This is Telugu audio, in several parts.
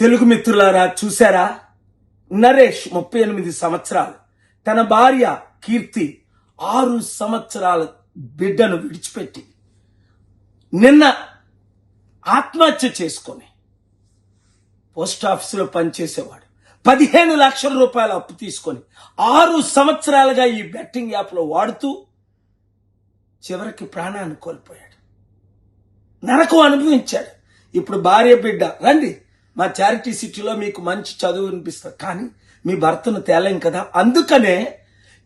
తెలుగు మిత్రులారా చూసారా నరేష్ ముప్పై ఎనిమిది సంవత్సరాలు. తన భార్య కీర్తి ఆరు సంవత్సరాల బిడ్డను విడిచిపెట్టి నిన్న ఆత్మహత్య చేసుకొని పోస్ట్ ఆఫీసులో పనిచేసేవాడు. పదిహేను లక్షల రూపాయల అప్పు తీసుకొని ఆరు సంవత్సరాలుగా ఈ బెట్టింగ్ యాప్లో వాడుతూ చివరికి ప్రాణాన్ని కోల్పోయాడు. నరకం అనుభవించాడు. ఇప్పుడు భార్య బిడ్డ రండి. మా చారిటీ సిటీలో మీకు మంచి చదువు అనిపిస్తుంది కానీ మీ భర్తను తేలేం కదా? అందుకనే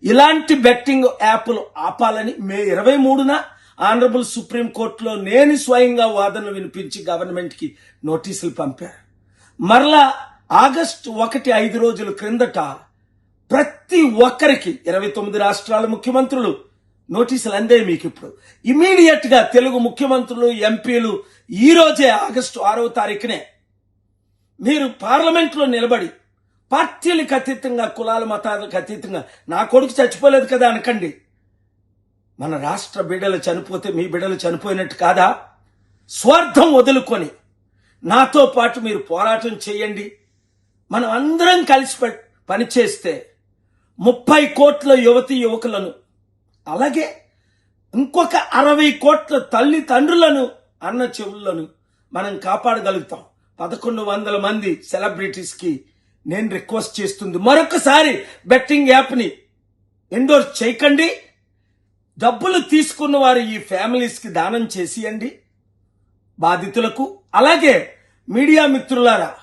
ఇలాంటి బెట్టింగ్ యాప్లు ఆపాలని మే ఇరవై మూడున ఆనరబుల్ సుప్రీం కోర్టులో నేను స్వయంగా వాదనలు వినిపించి గవర్నమెంట్కి నోటీసులు పంపారు. మరలా ఆగస్టు ఒకటి ఐదు రోజుల క్రిందట ప్రతి ఒక్కరికి ఇరవై తొమ్మిది రాష్ట్రాల ముఖ్యమంత్రులు నోటీసులు అందాయి మీకు ఇప్పుడు ఇమీడియట్గా తెలుగు ముఖ్యమంత్రులు ఎంపీలు ఈ రోజే ఆగస్టు ఆరవ తారీఖునే మీరు పార్లమెంట్లో నిలబడి పార్టీలకు అతీతంగా కులాల మతాలకు అతీతంగా నా కొడుకు చచ్చిపోలేదు కదా అనకండి. మన రాష్ట్ర బిడ్డలు చనిపోతే మీ బిడ్డలు చనిపోయినట్టు కాదా? స్వార్థం వదులుకొని నాతో పాటు మీరు పోరాటం చేయండి. మనం అందరం కలిసి పనిచేస్తే ముప్పై కోట్ల యువతి యువకులను అలాగే ఇంకొక అరవై కోట్ల తల్లి తండ్రులను అన్న చెవులను మనం కాపాడగలుగుతాం. పదకొండు వందల మంది సెలబ్రిటీస్కి నేను రిక్వెస్ట్ చేస్తుంది. మరొకసారి బెట్టింగ్ యాప్ని ఎండోర్స్ చేయకండి. డబ్బులు తీసుకున్న వారు ఈ ఫ్యామిలీస్కి దానం చేసియండి బాధితులకు. అలాగే మీడియా మిత్రులారా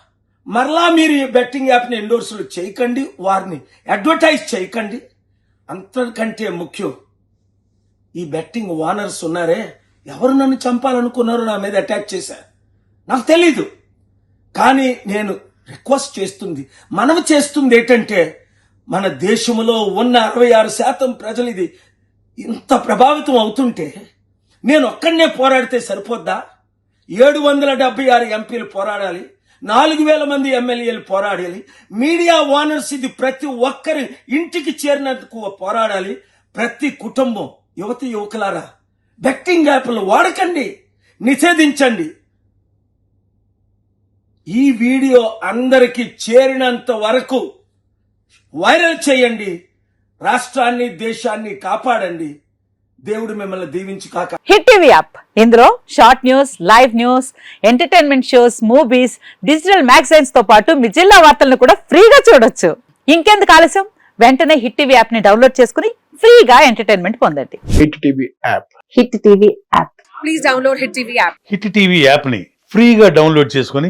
మరలా మీరు ఈ బెట్టింగ్ యాప్ని ఎండోర్సులు చేయకండి. వారిని అడ్వర్టైజ్ చేయకండి. అంతకంటే ముఖ్యం ఈ బెట్టింగ్ ఓనర్స్ ఉన్నారే ఎవరు నన్ను చంపాలనుకున్నారో నా మీద అటాక్ చేశారు. నాకు తెలీదు. కానీ నేను రిక్వెస్ట్ చేస్తుంది. మనవి చేస్తుంది ఏంటంటే మన దేశంలో ఉన్న అరవై ఆరు శాతం ప్రజలు ఇది ఇంత ప్రభావితం అవుతుంటే నేను ఒక్కడనే పోరాడితే సరిపోద్దా? ఏడు వందల డెబ్బై ఆరు ఎంపీలు పోరాడాలి నాలుగు వేల మంది ఎమ్మెల్యేలు పోరాడాలి మీడియా ఓనర్స్ ఇది ప్రతి ఒక్కరి ఇంటికి చేరినందుకు పోరాడాలి. ప్రతి కుటుంబం యువతి యువకులారా బెట్టింగ్ యాప్లు వాడకండి నిషేధించండి. ఈ వీడియో అందరికి చేరినంత వరకు వైరల్ చేయండి రాష్ట్రాన్ని దేశాన్ని కాపాడండి. దేవుడు మిమ్మల్ని దీవించి కాక. Hit TV app. ఇందులో short news live news entertainment shows movies digital మ్యాగజైన్స్తో పాటు మీ జిల్లా వార్తలను కూడా ఫ్రీగా చూడొచ్చు. ఇంకెందుకు ఆలస్యం? వెంటనే హిట్ టీవీ యాప్ని డౌన్లోడ్ చేసుకుని ఫ్రీగా ఎంటర్టైన్మెంట్ పొందండి. Hit TV app. Hit TV app. Please download Hit TV app. Hit TV యాప్ని ఫ్రీగా డౌన్లోడ్ చేసుకొని